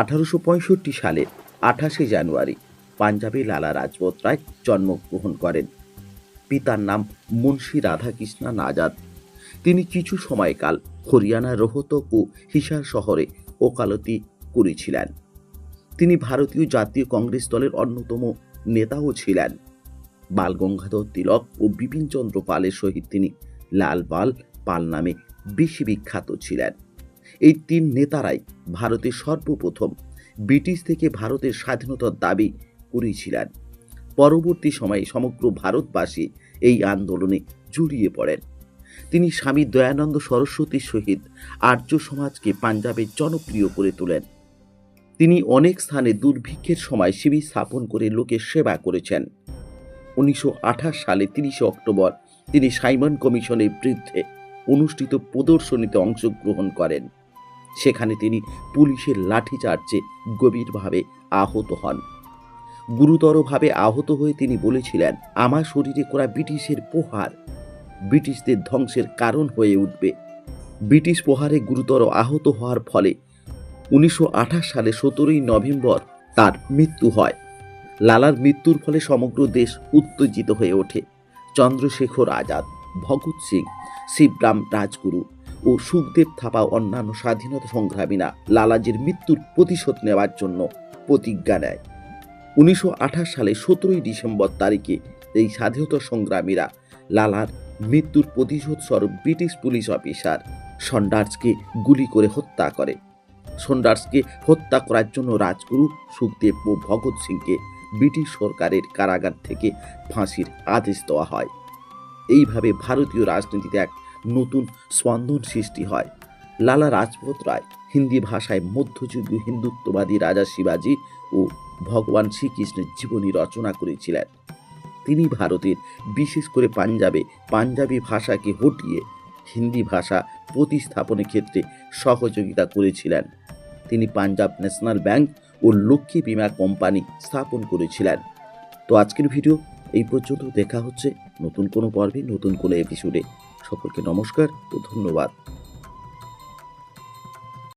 আঠারোশো সালের আঠাশে জানুয়ারি, পাঞ্জাবে লালা রাজপথ রায় জন্মগ্রহণ করেন। পিতার নাম মুন্সী রাধাকৃষ্ণন আজাদ তিনি কিছু সময়কাল হরিয়ানার রোহতক ও হিসার শহরে ওকালতি করেছিলেন। তিনি ভারতীয় জাতীয় কংগ্রেস দলের অন্যতম নেতাও ছিলেন। বাল গঙ্গাধর তিলক ও বিপিনচন্দ্র পালের সহিত তিনি লাল বাল পাল নামে বেশি বিখ্যাত ছিলেন। এই তিন নেতারাই ভারতের সর্বপ্রথম ব্রিটিশ থেকে ভারতের স্বাধীনতার দাবি করেছিলেন পরবর্তী সময়ে সমগ্র ভারতবাসী এই আন্দোলনে জড়িয়ে পড়েন। তিনি স্বামী দয়ানন্দ সরস্বতীর সহিত আর্য সমাজকে পাঞ্জাবে জনপ্রিয় করে তোলেন। তিনি অনেক স্থানে দুর্ভিক্ষের সময় শিবির স্থাপন করে লোকের সেবা করেছেন। উনিশশো আঠাশ সালে তিরিশে অক্টোবর তিনি সাইমন কমিশনের বিরুদ্ধে অনুষ্ঠিত প্রদর্শনীতে অংশগ্রহণ করেন। সেখানে তিনি পুলিশের লাঠিচার্জে গভীরভাবে আহত হন। গুরুতরভাবে আহত হয়ে তিনি বলেছিলেন, আমার শরীরে করা ব্রিটিশের প্রহার ব্রিটিশদের ধ্বংসের কারণ হয়ে উঠবে। ব্রিটিশ প্রহারে গুরুতর আহত হওয়ার ফলে উনিশশো আঠাশ সালে সতেরোই নভেম্বর তার মৃত্যু হয়। লালার মৃত্যুর ফলে সমগ্র দেশ উত্তেজিত হয়ে ওঠে। চন্দ্রশেখর আজাদ, ভগৎ সিং, শিবরাম রাজগুরু ও সুখদেব থাপা অন্যান্য স্বাধীনতা সংগ্রামীরা লালাজির মৃত্যুর প্রতিশোধ নেওয়ার জন্য প্রতিজ্ঞা নেয়। উনিশশো আঠাশ সালে সতেরোই ডিসেম্বর তারিখে এই স্বাধীনতা সংগ্রামীরা লালার মৃত্যুর প্রতিশোধ স্বরূপ ব্রিটিশ পুলিশ অফিসার সন্ডার্সকে গুলি করে হত্যা করে। সন্ডার্সকে হত্যা করার জন্য রাজগুরু সুখদেব ও ভগৎ সিংকে ব্রিটিশ সরকারের কারাগার থেকে ফাঁসির আদেশ দেওয়া হয়। এইভাবে ভারতীয় রাজনীতিতে এক নতুন স্পন্দন সৃষ্টি হয়। লালা রাজপথ রায়, হিন্দি ভাষায় মধ্যযুগীয় হিন্দুত্ববাদী রাজা শিবাজী ও ভগবান শ্রীকৃষ্ণের জীবনী রচনা করেছিলেন। তিনি ভারতের, বিশেষ করে পাঞ্জাবে, পাঞ্জাবি ভাষাকে হটিয়ে হিন্দি ভাষা প্রতিস্থাপনের ক্ষেত্রে সহযোগিতা করেছিলেন। তিনি পাঞ্জাব ন্যাশনাল ব্যাংক ও লক্ষ্মী বিমা কোম্পানি স্থাপন করেছিলেন। তো আজকের ভিডিও এই পর্যন্ত। দেখা হচ্ছে নতুন কোনো পর্বে, নতুন কোনো এপিসোডে। সকলকে নমস্কার ও ধন্যবাদ।